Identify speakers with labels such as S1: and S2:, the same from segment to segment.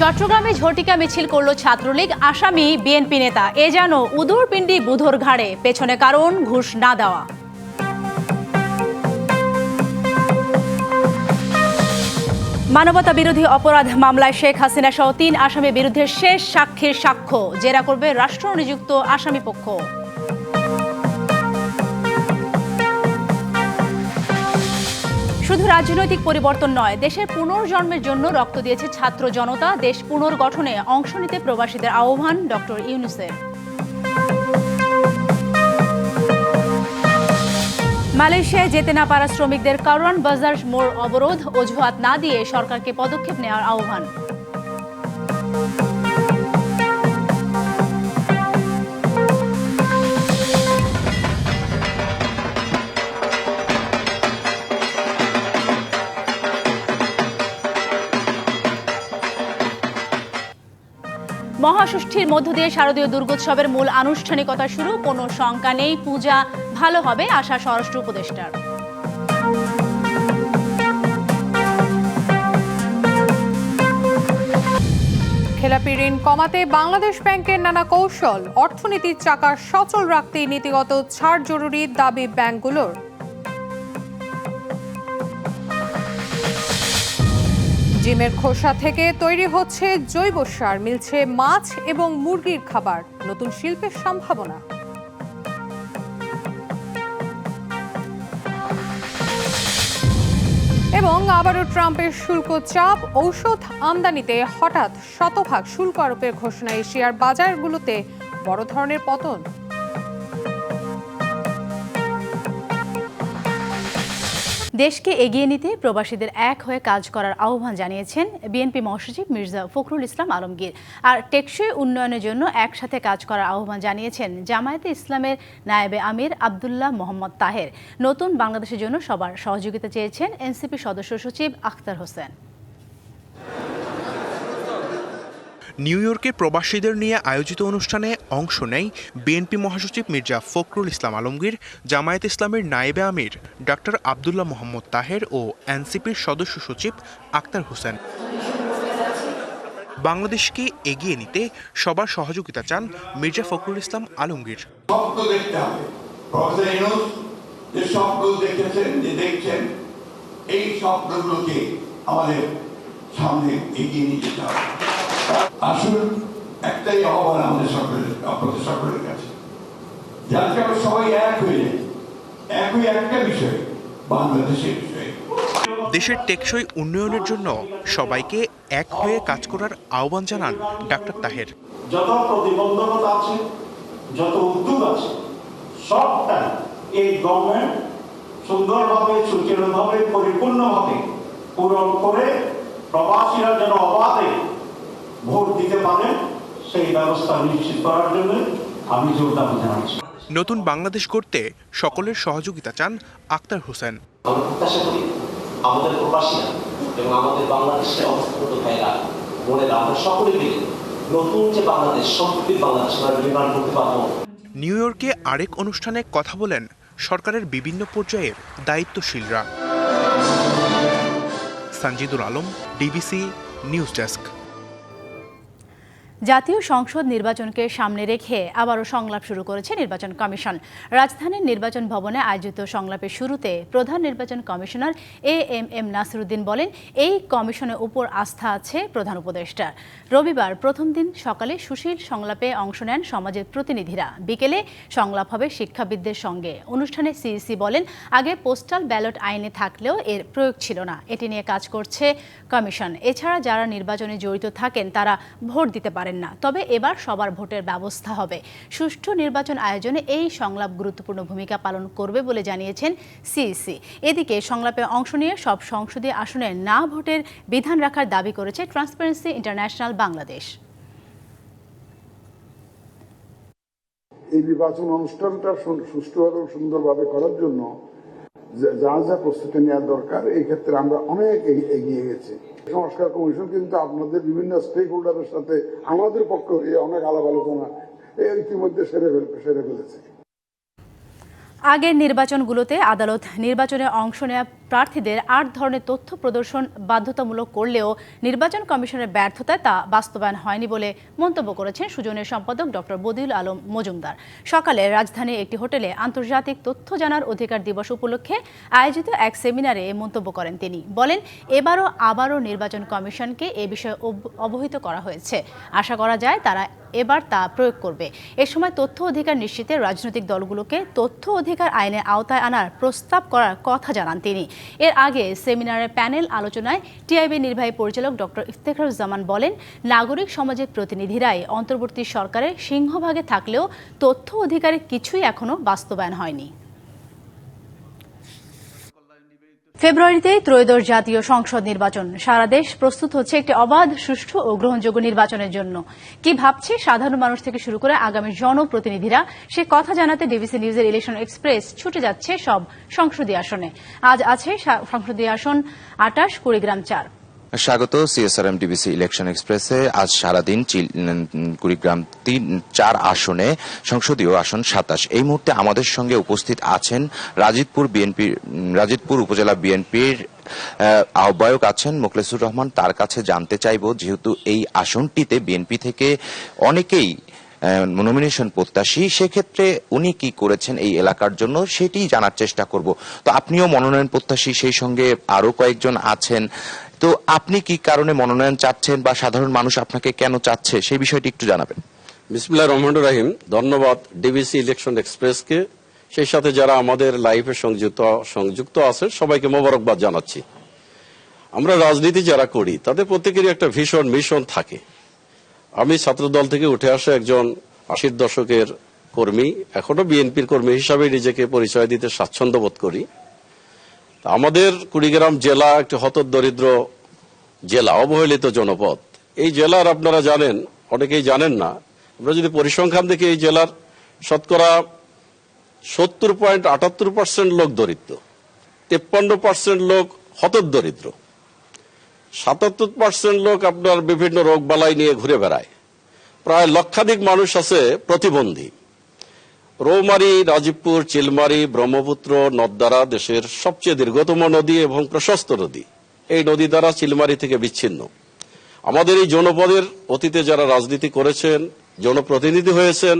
S1: চট্টগ্রামে ঝটিকা মিছিল করল ছাত্রলীগ, আসামি, বিএনপি নেতা। এ যেন উদুর পিণ্ডি বুধর ঘাড়ে, পেছনে কারণ, ঘুষ না দেওয়া। মানবতা বিরোধী অপরাধ মামলায় শেখ হাসিনা সহ তিন আসামির বিরুদ্ধে শেষ সাক্ষীর সাক্ষ্য। জেরা করবে রাষ্ট্র নিযুক্ত আসামি পক্ষ। শুধু রাজনৈতিক পরিবর্তন নয়, দেশের পুনর্জন্মের জন্য রক্ত দিয়েছে ছাত্র জনতা। দেশ পুনর্গঠনে অংশ নিতে প্রবাসীদের আহ্বান ডক্টর ইউনুসের মালয়েশিয়ায় যেতে না পারা শ্রমিকদের কারওয়ান বাজার মোড় অবরোধ, অজুহাত না দিয়ে সরকারকে পদক্ষেপ নেওয়ার আহ্বান। মহাষষ্ঠীর মধ্য দিয়ে শারদীয় দুর্গোৎসবের মূল আনুষ্ঠানিকতা শুরু। কোনো শঙ্কা নেই, পূজা ভালো হবে, আশা স্বরাষ্ট্র উপদেষ্টার।
S2: খেলাপি ঋণ কমাতে বাংলাদেশ ব্যাংকের নানা কৌশল। অর্থনীতির চাকা সচল রাখতে নীতিগত ছাড় জরুরি দাবি ব্যাংকগুলোর। জিমের খোসা থেকে তৈরি হচ্ছে জৈব সার, মিলছে মাছ এবং মুরগির খাবার, নতুন শিল্পের সম্ভাবনা। এবং আবারও ট্রাম্পের শুল্ক চাপ, ঔষধ আমদানিতে হঠাৎ শতভাগ শুল্ক আরোপের ঘোষণা এশিয়ার বাজারগুলোতে বড় ধরনের পতন।
S1: দেশকে এগিয়ে নিতে প্রবাসীদের এক হয়ে কাজ করার আহ্বান জানিয়েছেন বিএনপি মহাসচিব মির্জা ফখরুল ইসলাম আলমগীর। আর টেকসই উন্নয়নের জন্য একসাথে কাজ করার আহ্বান জানিয়েছেন জামায়াতে ইসলামের নায়েবে আমির আবদুল্লাহ মোহাম্মদ তাহের। নতুন বাংলাদেশের জন্য সবার সহযোগিতা চেয়েছেন এনসিপি সদস্য সচিব আখতার হোসেন।
S3: নিউ ইয়র্কে প্রবাসীদের নিয়ে আয়োজিত অনুষ্ঠানে অংশ নেয় বিএনপি মহাসচিব মির্জা ফখরুল ইসলাম আলমগীর, জামায়াত ইসলামের নায়েবে আমির ডক্টর আবদুল্লাহ মোহাম্মদ তাহের ও এনসিপির সদস্য সচিব আক্তার হোসেন। বাংলাদেশকে এগিয়ে নিতে সবার সহযোগিতা চান মির্জা ফখরুল ইসলাম আলমগীর।
S4: এই স্বপ্নগুলোকে আমাদের সামনে এগিয়ে নিয়ে যেতে হবে। আসুন একটাই আহ্বান আমাদের সকলের আপনাদের সকলের কাছে। যাতে আমরা সবাই এক হয়ে যাই একই একটা বিষয় বাংলাদেশের বিষয়ে।
S3: দেশের টেকসই উন্নয়নের জন্য সবাইকে এক হয়ে কাজ করার আহ্বান জানান ডাক্তার তাহের।
S5: যত প্রতিবন্ধকতা আছে যত উদ্যোগ আছে সবটাই এই গভর্নমেন্ট সুন্দরভাবে সুচারুভাবে পরিপূর্ণভাবে পূরণ করে প্রবাসীরা যেন অবাধে ভোট দিতে পারেন সেই ব্যবস্থা নিশ্চিত করার জন্য আমি জোর দাবি জানাচ্ছি।
S3: নতুন বাংলাদেশ গড়তে সকলের সহযোগিতা চান আক্তার হোসেন।
S6: আমরা প্রত্যাশা করি আমাদের প্রবাসীরা এবং আমাদের বাংলাদেশে অবস্থানত ভাইরা বোনেরা আমরা সকলে মিলে নতুন যে বাংলাদেশ বাংলাদেশ আমরা নির্মাণ করতে পারব।
S3: নিউ ইয়র্কে আরেক অনুষ্ঠানে কথা বলেন সরকারের বিভিন্ন পর্যায়ের দায়িত্বশীলরা। Sanjidul Alam DBC News desk.
S1: জাতীয় সংসদ নির্বাচনকে সামনে রেখে আবারও সংলাপ শুরু করেছে নির্বাচন কমিশন। রাজধানীর নির্বাচন ভবনে আয়োজিত সংলাপের শুরুতে প্রধান নির্বাচন commissioner A M M Nasiruddin বলেন, এই কমিশনের উপর আস্থা আছে প্রধান উপদেষ্টার রবিবার প্রথম দিন সকালে সুশীল সংলাপে অংশ নেন সমাজের প্রতিনিধিরা। বিকেলে সংলাপ হবে শিক্ষাবিদদের সঙ্গে। অনুষ্ঠানে সিইসি বলেন, আগে পোস্টাল ব্যালট আইনে থাকলেও এর প্রয়োগ ছিল না। এটি নিয়ে কাজ করছে কমিশন। এছাড়া যারা নির্বাচনে জড়িত থাকেন তারা ভোট দিতে পারেন। না। তবে এবার সবার ভোটের ব্যবস্থা হবে। সুষ্ঠু নির্বাচন আয়োজনে এই সংলাপ গুরুত্বপূর্ণ ভূমিকা পালন করবে বলে জানিয়েছেন সিইসি। এদিকে সংলাপে অংশ নিয়ে সব সংসদীয় আসনে না ভোটের বিধান রাখার দাবি করেছে ট্রান্সপারেন্সি ইন্টারন্যাশনাল বাংলাদেশ।
S7: এই নির্বাচন অনুষ্ঠানটা সুষ্ঠুভাবে সুন্দরভাবে করার জন্য যা যা প্রস্তুতি নেওয়া দরকার, এই ক্ষেত্রে আমরা অনেক এগিয়ে গেছি। সংস্কার কমিশন, কিন্তু আপনাদের বিভিন্ন স্টেক হোল্ডারের সাথে আমাদের পক্ষ হয়ে অনেক আলাপ আলোচনা ইতিমধ্যে সেরে সেরে ফেলেছে।
S1: আগের নির্বাচনগুলোতে আদালত নির্বাচনে অংশ নেওয়া প্রার্থীদের আট ধরনের তথ্য প্রদর্শন বাধ্যতামূলক করলেও নির্বাচন কমিশনের ব্যর্থতায় তা বাস্তবায়ন হয়নি বলে মন্তব্য করেছেন সুজনের সম্পাদক ডক্টর বদিউল আলম মজুমদার। সকালে রাজধানীর একটি হোটেলে আন্তর্জাতিক তথ্য জানার অধিকার দিবস উপলক্ষে আয়োজিত এক সেমিনারে মন্তব্য করেন তিনি। বলেন, এবারও আবারও নির্বাচন কমিশনকে এ বিষয়ে অব- অবহিত করা হয়েছে। আশা করা যায় তারা এবার তা প্রয়োগ করবে। এ সময় তথ্য অধিকার নিশ্চিতে রাজনৈতিক দলগুলোকে তথ্য অধিকার আইনের আওতায় আনার প্রস্তাব করার কথা জানান তিনি। এর আগে সেমিনারের প্যানেল আলোচনায় টিআইবি নির্বাহী পরিচালক ডক্টর ইফতেখারুজ্জামান বলেন, নাগরিক সমাজের প্রতিনিধিরাই অন্তর্বর্তী সরকারের সিংহভাগে থাকলেও তথ্য অধিকারের কিছুই এখনও বাস্তবায়ন হয়নি। ফেব্রুয়ারিতে ত্রয়োদশ জাতীয় সংসদ নির্বাচন। সারা দেশ প্রস্তুত হচ্ছে একটি অবাধ, সুষ্ঠু ও গ্রহণযোগ্য নির্বাচনের জন্য। কি ভাবছে সাধারণ মানুষ থেকে শুরু করে আগামী জনপ্রতিনিধিরা? সে কথা জানাতে ডিবিসি নিউজের ইলেকশন এক্সপ্রেস ছুটে যাচ্ছে সব সংসদীয় আসনে। আজ আছে সংসদীয় আসন আটাশ কুড়িগ্রাম চার।
S8: স্বাগত সিএসআরএম ডিবিসি ইলেকশন এক্সপ্রেসে আজ সারাদিন কুড়িগ্রাম তিন, চার আসনে, সংসদীয় আসন সাতাশ। এই মুহূর্তে আমাদের সঙ্গে উপস্থিত আছেন রাজিতপুর বিএনপির রাজিতপুর উপজেলা বিএনপির আহ্বায়ক আছেন মোখলেসুর রহমান। তার কাছে জানতে চাইব, যেহেতু এই আসনটিতে বিএনপি থেকে অনেকেই নমিনেশন প্রত্যাশী, সেক্ষেত্রে উনি কি করেছেন এই এলাকার জন্য সেটি জানার চেষ্টা করব। তো আপনিও মনোনয়ন প্রত্যাশী, সেই সঙ্গে আরও কয়েকজন আছেন। তো আপনি কি কারণে মনোনয়ন চাচ্ছেন বা সাধারণ মানুষ আপনাকে কেন চাচ্ছে? সেই বিষয়টি একটু জানাবেন।
S9: বিসমুল্লাহ রহমান রাহিম। ধন্যবাদ ডিবিসি ইলেকশন এক্সপ্রেসকে। সেই সাথে যারা আমাদের লাইফে সংযুক্ত সংযুক্ত আছে সবাইকে মোবারকবাদ জানাচ্ছি। আমরা রাজনীতি যারা করি, তাদের প্রত্যেকেরই একটা ভীষণ মিশন থাকে। আমি ছাত্রদল থেকে উঠে আসা একজন আশির দশকের কর্মী, এখনও বিএনপির কর্মী হিসাবে নিজেকে পরিচয় দিতে স্বাচ্ছন্দ্য বোধ করি। আমাদের কুড়িগ্রাম জেলা একটি হতদরিদ্র জেলা, অবহেলিত জনপদ। এই জেলার আপনারা জানেন, অনেকেই জানেন না। আমরা যদি পরিসংখ্যান দেখি, এই জেলার শতকরা সত্তর পয়েন্ট আটাত্তর পার্সেন্ট লোক দরিদ্র, তেপ্পান্ন পার্সেন্ট লোক হতদরিদ্র সাতাত্তর পার্সেন্ট লোক আপনার বিভিন্ন রোগ বালাই নিয়ে ঘুরে বেড়ায়। প্রায় লক্ষাধিক মানুষ আছে প্রতিবন্ধী। রৌমারি, রাজীবপুর, চিলমারি, ব্রহ্মপুত্র নদদ্বারা দেশের সবচেয়ে দীর্ঘতম নদী এবং প্রশস্ত নদী। এই নদী দ্বারা চিলমারি থেকে বিচ্ছিন্ন। আমাদের এই জনপদের অতীতে যারা রাজনীতি করেছেন, জনপ্রতিনিধি হয়েছেন,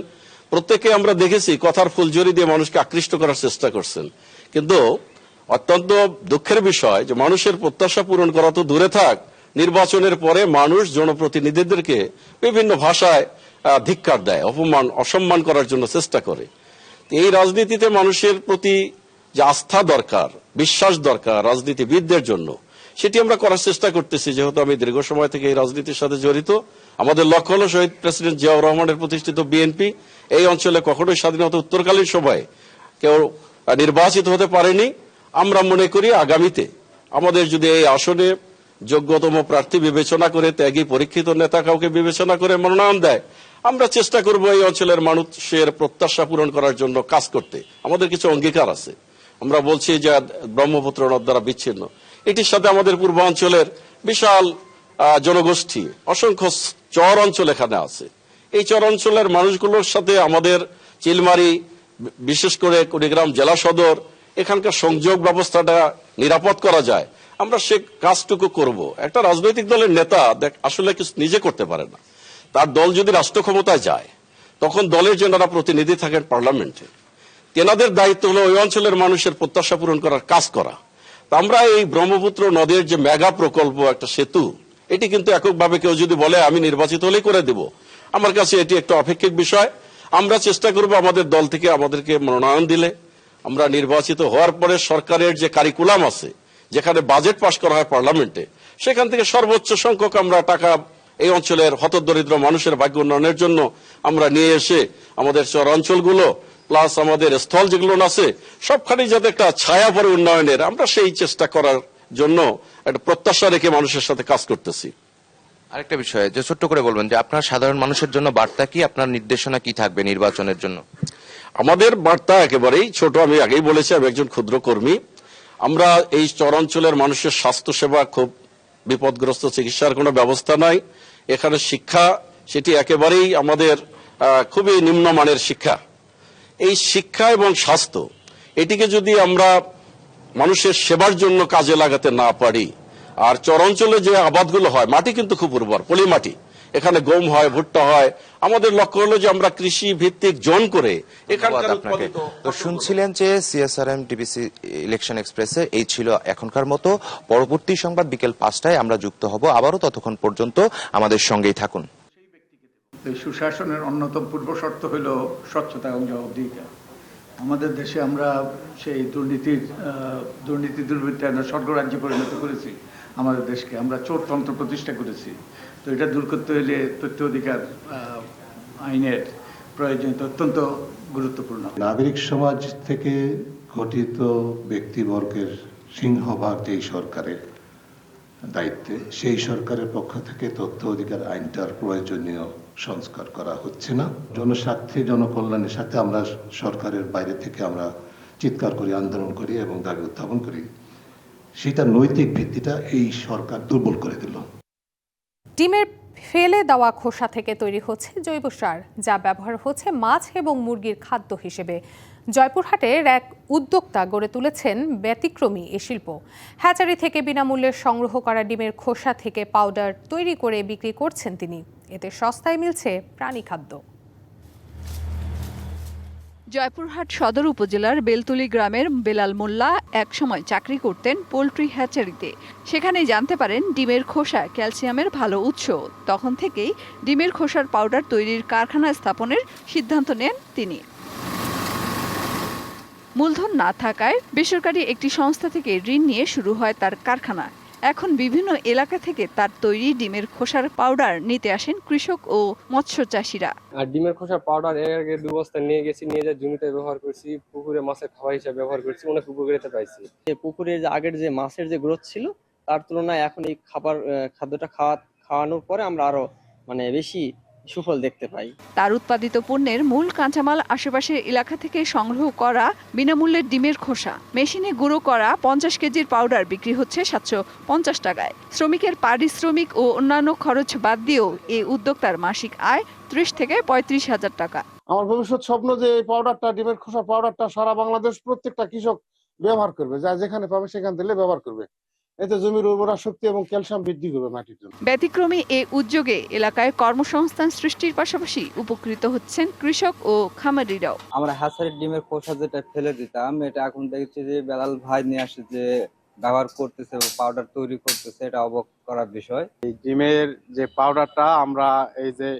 S9: প্রত্যেকে আমরা দেখেছি কথার ফুলঝুরি দিয়ে মানুষকে আকৃষ্ট করার চেষ্টা করছেন। কিন্তু অত্যন্ত দুঃখের বিষয় যে মানুষের প্রত্যাশা পূরণ করা তো দূরে থাক, নির্বাচনের পরে মানুষ জনপ্রতিনিধিদেরকে বিভিন্ন ভাষায় ধিক্কার দেয়, অপমান, অসম্মান করার জন্য চেষ্টা করে। এই রাজনীতিতে মানুষের প্রতি যে আস্থা দরকার, বিশ্বাস দরকার রাজনীতিবিদদের জন্য, সেটি আমরা করার চেষ্টা করতেছি। যেহেতু আমি দীর্ঘ সময় থেকে এই রাজনীতির সাথে জড়িত, আমাদের লক্ষ্য হল শহীদ প্রেসিডেন্ট জিয়াউর রহমানের প্রতিষ্ঠিত বিএনপি। এই অঞ্চলে কখনোই স্বাধীনতা উত্তরকালীন সময়ে কেউ নির্বাচিত হতে পারেনি। আমরা মনে করি আগামীতে আমাদের যদি এই আসনে যোগ্যতম প্রার্থী বিবেচনা করে, ত্যাগী পরীক্ষিত নেতা কাউকে বিবেচনা করে মনোনয়ন দেয় আমরা চেষ্টা করব এই অঞ্চলের মানুষের প্রত্যাশা পূরণ করার জন্য কাজ করতে। আমাদের কিছু অঙ্গীকার আছে। আমরা বলছি যে ব্রহ্মপুত্র নদ দ্বারা বিচ্ছিন্ন। এটির সাথে আমাদের পূর্বাঞ্চলের বিশাল জনগোষ্ঠী, অসংখ্য চর অঞ্চল এখানে আছে। এই চর অঞ্চলের মানুষগুলোর সাথে আমাদের চিলমারি বিশেষ করে কুড়িগ্রাম জেলা সদর, এখানকার সংযোগ ব্যবস্থাটা নিরাপদ করা যায়। আমরা সে কাজটুকু করব। একটা রাজনৈতিক দলের নেতা আসলে কিছু নিজে করতে পারে না। তার দল যদি রাষ্ট্র ক্ষমতায় যায়, তখন দলের যারা প্রতিনিধি থাকেন পার্লামেন্টে। তেনাদের দায়িত্ব হলো ওই অঞ্চলের মানুষের প্রত্যাশা পূরণ করার কাজ করা। আমরা এই ব্রহ্মপুত্র নদের যে মেগা প্রকল্প, একটা সেতু, এটি কিন্তু এককভাবে কেউ যদি বলে, আমি নির্বাচিত হলেই করে দেব। আমার কাছে এটি একটা অপেক্ষিক বিষয়। আমরা চেষ্টা করব আমাদের দল থেকে আমাদেরকে মনোনয়ন দিলে। আমরা নির্বাচিত হওয়ার পরে সরকারের যে কারিকুলাম আছে, যেখানে বাজেট পাশ করা হয় পার্লামেন্টে, সেখান থেকে সর্বোচ্চ সংখ্যক আমরা টাকা এই অঞ্চলের হতদরিদ্র মানুষের ভাগ্য উন্নয়নের জন্য আমরা নিয়ে এসে আমাদের চরাঞ্চলগুলো প্লাস আমাদের স্থল যেগুলো আছে সবখানে যাতে একটা ছায়া পরে উন্নয়নের আমরা সেই চেষ্টা করার জন্য একটা প্রত্যাশা রেখে মানুষের সাথে কাজ করতেছি।
S8: আরেকটা বিষয় যে ছোট্ট করে বলবেন যে আপনার সাধারণ মানুষের জন্য বার্তা কি আপনার নির্দেশনা কি থাকবে নির্বাচনের জন্য?
S9: আমাদের বার্তা একেবারেই ছোট আমি আগেই বলেছি আমি একজন ক্ষুদ্র কর্মী। আমরা এই চরাঞ্চলের মানুষের স্বাস্থ্য সেবা খুব বিপদগ্রস্ত চিকিৎসার কোনো ব্যবস্থা নাই। এখানে শিক্ষা, সেটি একেবারেই আমাদের খুবই নিম্নমানের শিক্ষা। এই শিক্ষা এবং স্বাস্থ্য, এটিকে যদি আমরা মানুষের সেবার জন্য কাজে লাগাতে না পারি, আর চরাঞ্চলে যে আবাদগুলো হয়, মাটি কিন্তু খুব উর্বর পলি মাটি এখানে গম হয় ভুট্টা হয়। আমাদের লক্ষ্য হলো যে আমরা কৃষি ভিত্তিক জোন করে এখানকার উৎপাদিত
S8: তো শুনছিলেন যে সিএসআরএম টিবিসি ইলেকশন এক্সপ্রেসে এই ছিল এখনকার মতো। পরবর্তী সংবাদ বিকেল পাঁচটায় আমরা যুক্ত হব আবারও ততক্ষণ পর্যন্ত। আমাদের সঙ্গেই থাকুন।
S10: সুশাসনের অন্যতম পূর্ব শর্ত হইল স্বচ্ছতা এবং জবাবদিহিতা। আমাদের দেশে আমরা সেই দুর্নীতির আহ, দুর্নীতি দুর্বৃত্তায়নের স্বর্গরাজ্যে পরিণত করেছি। আমাদের দেশকে। আমরা চোরতন্ত্র প্রতিষ্ঠা করেছি। তো এটা দূর করতে হলে তথ্য অধিকার আইনের প্রয়োজনীয়তা অত্যন্ত গুরুত্বপূর্ণ।
S11: নাগরিক সমাজ থেকে গঠিত ব্যক্তিবর্গের সিংহভাগ যেই সরকারের দায়িত্বে, সেই সরকারের পক্ষ থেকে তথ্য অধিকার আইনটার প্রয়োজনীয় সংস্কার করা হচ্ছে না। জনস্বার্থে, জনকল্যাণের সাথে আমরা সরকারের বাইরে থেকে আমরা চিৎকার করি, আন্দোলন করি এবং দাবি উত্থাপন করি। সেটা নৈতিক ভিত্তিটা এই সরকার দুর্বল করে দিল।
S2: ডিমের ফেলে দেওয়া খোসা থেকে তৈরি হচ্ছে জৈব সার, যা ব্যবহার হচ্ছে মাছ এবং মুরগির খাদ্য হিসেবে। জয়পুরহাটের এক উদ্যোক্তা গড়ে তুলেছেন ব্যতিক্রমী এ শিল্প। হ্যাচারি থেকে বিনামূল্যে সংগ্রহ করা ডিমের খোসা থেকে পাউডার তৈরি করে বিক্রি করছেন তিনি। এতে সস্তায় মিলছে প্রাণী খাদ্য
S12: জয়পুরহাট সদর উপজেলার বেলতুলি গ্রামের বেলাল মোল্লা একসময় চাকরি করতেন পোলট্রি হ্যাচারিতে। সেখানে জানতে পারেন, ডিমের খোসা ক্যালসিয়ামের ভালো উৎস। তখন থেকেই ডিমের খোসার পাউডার তৈরির কারখানা স্থাপনের সিদ্ধান্ত নেন তিনি। মূলধন না থাকায় বেসরকারি একটি সংস্থা থেকে ঋণ নিয়ে শুরু হয় তার কারখানা। এখন বিভিন্ন এলাকা থেকে তার তৈরি ডিমের খোসার পাউডার নিতে আসেন কৃষক ও মৎস্য চাষিরা।
S13: আর ডিমের খোসার পাউডার এর আগে দু বস্তা নিয়ে গেছি নিয়ে যা জমিতে ব্যবহার করছি পুকুরে মাছের খাওয়া হিসেবে ব্যবহার করছি অনেক উপকারিতা পাইছি। পুকুরে যে আগের যে মাছের যে গ্রোথ ছিল তার তুলনায় এখন এই খাবার খাদ্যটা খাওয়া খাওয়ানোর পরে আমরা আরও মানে বেশি সুফল দেখতে পাই।
S12: তার উৎপাদিত পণ্যের মূল কাঁচামাল আশেপাশের এলাকা থেকে সংগ্রহ করা বিনামূল্যে ডিমের খোসা। মেশিনে গুঁড়ো করা পঞ্চাশ কেজির পাউডার বিক্রি হচ্ছে সাতশো পঞ্চাশ টাকায়। শ্রমিকের পারিশ্রমিক ও অন্যান্য খরচ বাদ দিয়েও এই উদ্যোক্তার মাসিক আয় ত্রিশ থেকে পঁয়ত্রিশ হাজার টাকা।
S14: আমার ভবিষ্যৎ স্বপ্ন যে এই পাউডারটা ডিমের খোসা পাউডারটা সারা বাংলাদেশ প্রত্যেকটা কৃষক ব্যবহার করবে। যা যেখানে পাবে সেখান থেকে ব্যবহার করবে। এতে জমির উর্বরা শক্তি এবং ক্যালসিয়াম বৃদ্ধি করবে মাটির জন্য।
S12: ব্যতিক্রমী এ উদ্যোগে এলাকায় কর্মসংস্থান সৃষ্টির পাশাপাশি উপকৃত হচ্ছেন কৃষক ও খামারিরাও।
S13: আমরা হ্যাচারির ডিমের খোসা যেটা ফেলে দিতাম এটা এখন দেখছি যে বেলাল ভাই নিয়ে আসে যে ব্যবহার করতেছে পাউডার তৈরি করতেছে এটা অবাক করার বিষয়।
S14: এই ডিমের যে পাউডারটা আমরা এই যে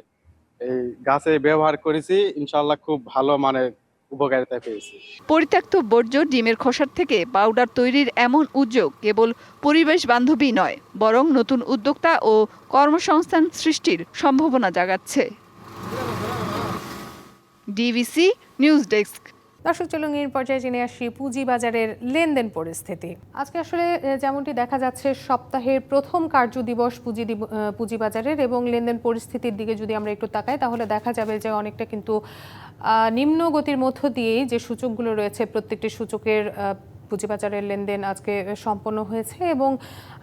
S14: এই গাছে ব্যবহার করেছি ইনশাল্লাহ খুব ভালো মানের উপকারিতা পেয়েছি।
S12: পরিত্যক্ত বর্জ্য ডিমের খোসার থেকে পাউডার তৈরির এমন উদ্যোগ কেবল পরিবেশ বান্ধবী নয় বরং নতুন উদ্যোক্তা ও কর্মসংস্থান সৃষ্টির সম্ভাবনা জাগাচ্ছে। DVC news desk.
S2: দর্শক চলুন এর পর্যায়ে জেনে আসি পুঁজিবাজারের লেনদেন পরিস্থিতি। আজকে আসলে যেমনটি দেখা যাচ্ছে সপ্তাহের প্রথম কার্য দিবস পুঁজি পুঁজিবাজারের এবং লেনদেন পরিস্থিতির দিকে যদি আমরা একটু তাকাই তাহলে দেখা যাবে যে অনেকটা কিন্তু নিম্ন গতির মধ্য দিয়েই যে সূচকগুলো রয়েছে, প্রত্যেকটি সূচকের পুঁজিবাজারের লেনদেন আজকে সম্পন্ন হয়েছে এবং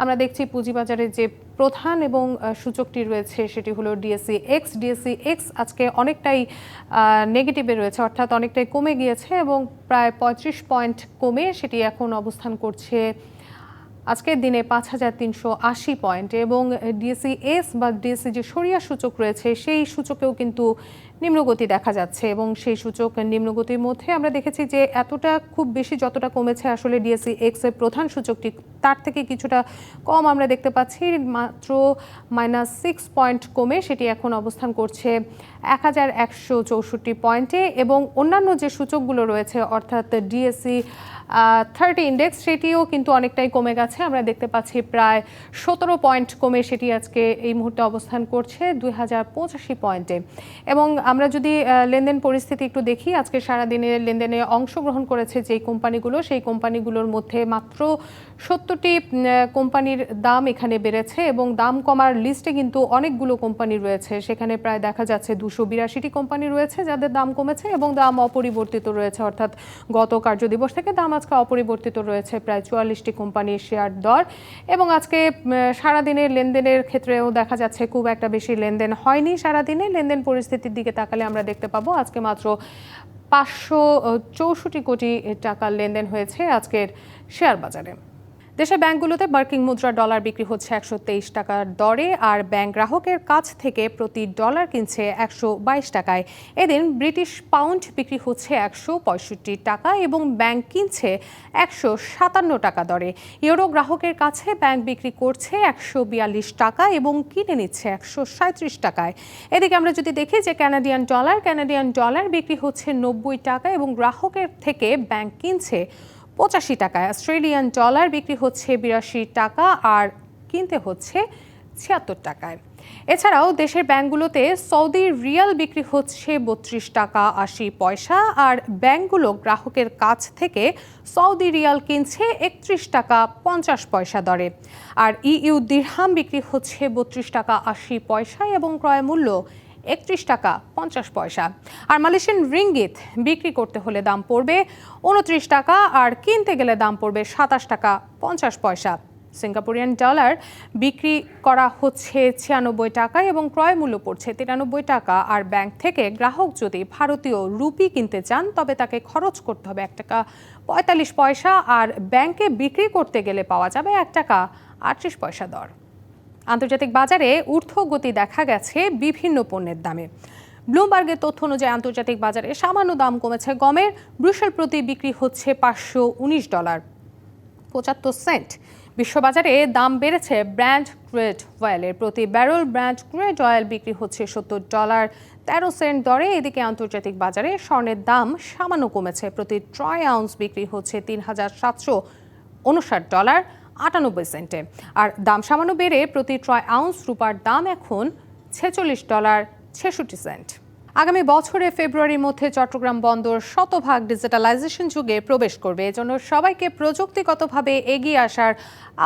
S2: আমরা দেখছি পুঁজিবাজারের যে প্রধান এবং সূচকটি রয়েছে সেটি হলো ডিএসসি এক্স ডিএসসি এক্স আজকে অনেকটাই নেগেটিভে রয়েছে, অর্থাৎ অনেকটাই কমে গিয়েছে এবং প্রায় পঁয়ত্রিশ পয়েন্ট কমে সেটি এখন অবস্থান করছে আজকের দিনে পাঁচ হাজার তিনশো আশি পয়েন্ট এবং ডিএসসি এস বা ডিএসসি যে সরিয়া সূচক রয়েছে, সেই সূচকেও কিন্তু নিম্নগতি দেখা যাচ্ছে এবং সেই সূচক নিম্নগতির মধ্যে আমরা দেখেছি যে এতটা খুব বেশি যতটা কমেছে আসলে ডিএসসি এক্সের প্রধান সূচকটি, তার থেকে কিছুটা কম আমরা দেখতে পাচ্ছি। মাত্র মাইনাস সিক্স পয়েন্ট কমে সেটি এখন অবস্থান করছে এক হাজার একশো চৌষট্টি পয়েন্টে এবং অন্যান্য যে সূচকগুলো রয়েছে, অর্থাৎ ডিএসসি থার্টি ইন্ডেক্স সেটিও কিন্তু অনেকটাই কমে গেছে। আমরা দেখতে পাচ্ছি প্রায় সতেরো পয়েন্ট কমে সেটি আজকে এই মুহূর্তে অবস্থান করছে দুই হাজার পঁচাশি পয়েন্টে এবং আমরা যদি লেনদেন পরিস্থিতি একটু দেখি, আজকে সারাদিনের লেনদেনে অংশগ্রহণ করেছে যেই কোম্পানিগুলো, সেই কোম্পানিগুলোর মধ্যে মাত্র সত্তরটি কোম্পানির দাম এখানে বেড়েছে এবং দাম কমার লিস্টে কিন্তু অনেকগুলো কোম্পানি রয়েছে। সেখানে প্রায় দেখা যাচ্ছে দুশো বিরাশিটি কোম্পানি রয়েছে যাদের দাম কমেছে এবং দাম অপরিবর্তিত রয়েছে। অর্থাৎ গত কার্যদিবস থেকে দাম আজকে অপরিবর্তিত রয়েছে প্রায় চুয়াল্লিশটি কোম্পানির শেয়ার দর এবং আজকে সারাদিনের লেনদেনের ক্ষেত্রেও দেখা যাচ্ছে খুব একটা বেশি লেনদেন হয়নি সারাদিনে। লেনদেন পরিস্থিতির দিকে তাকালে আমরা দেখতে পাবো আজকে মাত্র পাঁচশো চৌষট্টি কোটি টাকার লেনদেন হয়েছে আজকের শেয়ার বাজারে দেশের ব্যাংকগুলোতে মার্কিন মুদ্রা ডলার বিক্রি হচ্ছে একশো তেইশ টাকার দরে, আর ব্যাংক গ্রাহকের কাছ থেকে প্রতি ডলার কিনছে একশো বাইশ টাকায়। এদিন ব্রিটিশ পাউন্ড বিক্রি হচ্ছে একশো পঁয়ষট্টি টাকা এবং ব্যাংক কিনছে একশো সাতান্ন টাকা দরে। ইউরো গ্রাহকের কাছে ব্যাংক বিক্রি করছে একশো বিয়াল্লিশ টাকা এবং কিনে নিচ্ছে একশো সাঁত্রিশ টাকায়। এদিকে আমরা যদি দেখি যে ক্যানাডিয়ান ডলার ক্যানাডিয়ান ডলার বিক্রি হচ্ছে নব্বই টাকা এবং গ্রাহকের থেকে ব্যাংক কিনছে পঁচাশি টাকায়। অস্ট্রেলিয়ান ডলার বিক্রি হচ্ছে বিরাশি টাকা আর কিনতে হচ্ছে ছিয়াত্তর টাকায়। এছাড়াও দেশের ব্যাংকগুলোতে সৌদি রিয়াল বিক্রি হচ্ছে বত্রিশ টাকা আশি পয়সা আর ব্যাংকগুলো গ্রাহকের কাছ থেকে সৌদি রিয়াল কিনছে একত্রিশ টাকা পঞ্চাশ পয়সা দরে। আর ইইউ দিরহাম বিক্রি হচ্ছে বত্রিশ টাকা আশি পয়সা এবং ক্রয় মূল্য একত্রিশ টাকা পঞ্চাশ পয়সা। আর মালয়েশিয়ান রিঙ্গিত বিক্রি করতে হলে দাম পড়বে উনত্রিশ টাকা, আর কিনতে গেলে দাম পড়বে সাতাশ টাকা পঞ্চাশ পয়সা। সিঙ্গাপুরিয়ান ডলার বিক্রি করা হচ্ছে ছিয়ানব্বই টাকা এবং ক্রয় মূল্য পড়ছে তিরানব্বই টাকা। আর ব্যাংক থেকে গ্রাহক যদি ভারতীয় রুপি কিনতে চান, তবে তাকে খরচ করতে হবে এক টাকা পঁয়তাল্লিশ পয়সা। আর ব্যাংকে বিক্রি করতে গেলে পাওয়া যাবে এক টাকা আটত্রিশ পয়সা দর। আন্তর্জাতিক বাজারে ঊর্ধ্বগতি দেখা গেছে বিভিন্ন পণ্যের দামে। ব্লুমবার্গের তথ্য অনুযায়ী আন্তর্জাতিক বাজারে সামান্য দাম কমেছে গমের ব্রুসেল প্রতি বিক্রি হচ্ছে পাঁচশো উনিশ ডলার পঁচাত্তর সেন্ট। বিশ্ববাজারে দাম বেড়েছে ব্র্যান্ড ক্রুড অয়েলের প্রতি ব্যারল ব্র্যান্ড ক্রুড অয়েল বিক্রি হচ্ছে সত্তর ডলার তেরো সেন্ট দরে। এদিকে আন্তর্জাতিক বাজারে স্বর্ণের দাম সামান্য কমেছে। প্রতি ট্রয় আউন্স বিক্রি হচ্ছে তিন হাজার সাতশো উনষাট ডলার। আটানব্বই সেন্টে। আর দাম সামান্য বেড়ে প্রতি ট্রয় আউন্স রূপার দাম এখন ছেচল্লিশ ডলার ছেষট্টি সেন্ট। আগামী বছরে ফেব্রুয়ারির মধ্যে চট্টগ্রাম বন্দর শতভাগ ডিজিটালাইজেশন যুগে প্রবেশ করবে। এজন্য সবাইকে প্রযুক্তিগতভাবে এগিয়ে আসার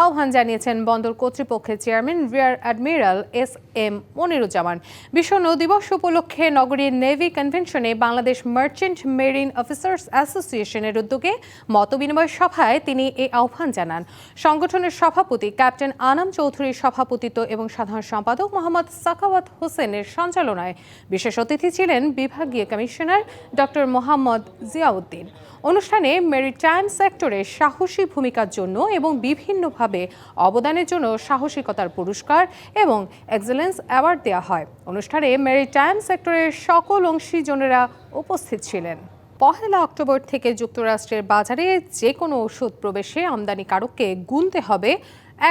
S2: আহ্বান জানিয়েছেন বন্দর কর্তৃপক্ষের chairman rear admiral S M Moniruzzaman. বিশ্ব নৌ দিবস উপলক্ষে নগরীর নেভি কনভেনশনে বাংলাদেশ মার্চেন্ট মেরিন অফিসার্স অ্যাসোসিয়েশনের উদ্যোগে মতবিনিময় সভায় তিনি এই আহ্বান জানান। সংগঠনের সভাপতি ক্যাপ্টেন আনাম চৌধুরীর সভাপতিত্ব এবং সাধারণ সম্পাদক মোহাম্মদ সাখাওয়াত হোসেনের সঞ্চালনায় বিশেষ অতিথি ছিলেন বিভাগীয় কমিশনার ডক্টর মোহাম্মদ জিয়াউদ্দিন। অনুষ্ঠানে মেরিটাইম সেক্টরে সাহসী ভূমিকার জন্য এবং বিভিন্নভাবে অবদানের জন্য সাহসিকতার পুরস্কার এবং এক্সেলেন্স অ্যাওয়ার্ড দেওয়া হয়। অনুষ্ঠানে মেরিটাইম সেক্টরের সকল অংশীজনেরা উপস্থিত ছিলেন। পহেলা অক্টোবর থেকে যুক্তরাষ্ট্রের বাজারে যে কোনো ওষুধ প্রবেশে আমদানিকারককে গুনতে হবে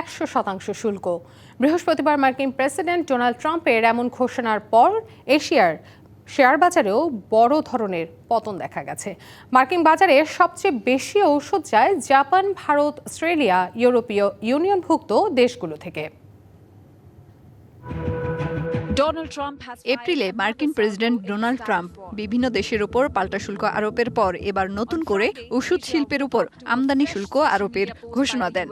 S2: একশো শতাংশ শুল্ক। বৃহস্পতিবার মার্কিন প্রেসিডেন্ট ডোনাল্ড ট্রাম্পের এমন ঘোষণার পর এশিয়ার শেয়ার বাজারেও বড় ধরনের পতন দেখা গেছে। মার্কিন বাজারে সবচেয়ে বেশি ঔষধ যায় জাপান, ভারত, অস্ট্রেলিয়া, ইউরোপীয় ইউনিয়নভুক্ত দেশগুলো থেকে।
S12: এপ্রিলে মার্কিন প্রেসিডেন্ট ডোনাল্ড ট্রাম্প বিভিন্ন দেশের উপর পাল্টা শুল্ক আরোপের পর এবার নতুন করে ওষুধ শিল্পের উপর আমদানি শুল্ক আরোপের ঘোষণা দেন।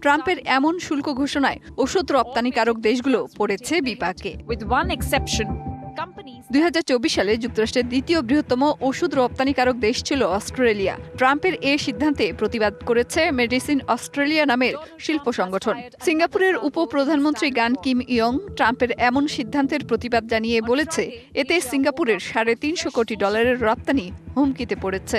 S12: ট্রাম্পের এমন শুল্ক ঘোষণায় ওষুধ রপ্তানিকারক দেশগুলো পড়েছে বিপাকে। দুই হাজার চব্বিশ সালে যুক্তরাষ্ট্রের দ্বিতীয় বৃহত্তম ওষুধ রপ্তানিকারক দেশ ছিল অস্ট্রেলিয়া। ট্রাম্পের এ সিদ্ধান্তে প্রতিবাদ করেছে মেডিসিন অস্ট্রেলিয়া নামের শিল্প সংগঠন। সিঙ্গাপুরের উপ প্রধানমন্ত্রী গান কিম ইয়ং ট্রাম্পের এমন সিদ্ধান্তের প্রতিবাদ জানিয়ে বলেছে, এতে সিঙ্গাপুরের সাড়ে তিনশো কোটি ডলারের রপ্তানি হুমকিতে পড়েছে।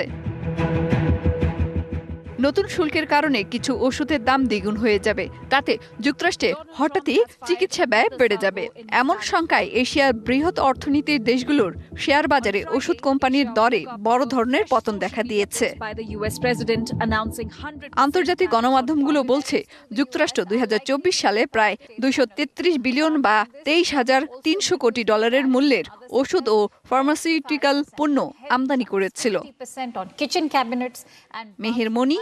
S12: নতুন শুল্কের কারণে কিছু ওষুধের দাম দ্বিগুণ হয়ে যাবে। তাতে যুক্তরাষ্ট্রে হঠাৎই চিকিৎসা ব্যয় বেড়ে যাবে। এমন শঙ্কায় এশিয়ার বৃহৎ অর্থনীতির দেশগুলোর শেয়ার বাজারে ওষুধ কোম্পানির দরে বড় ধরনের পতন দেখা দিয়েছে। আন্তর্জাতিক গণমাধ্যমগুলো বলছে যুক্তরাষ্ট্র দুই হাজার চব্বিশ সালে প্রায় দুইশো তেত্রিশ বিলিয়ন বা তেইশ হাজার তিনশো কোটি ডলারের মূল্যের ওষুধ ও ফার্মাসিউটিক্যাল পণ্য আমদানি করেছিল। Meher Moni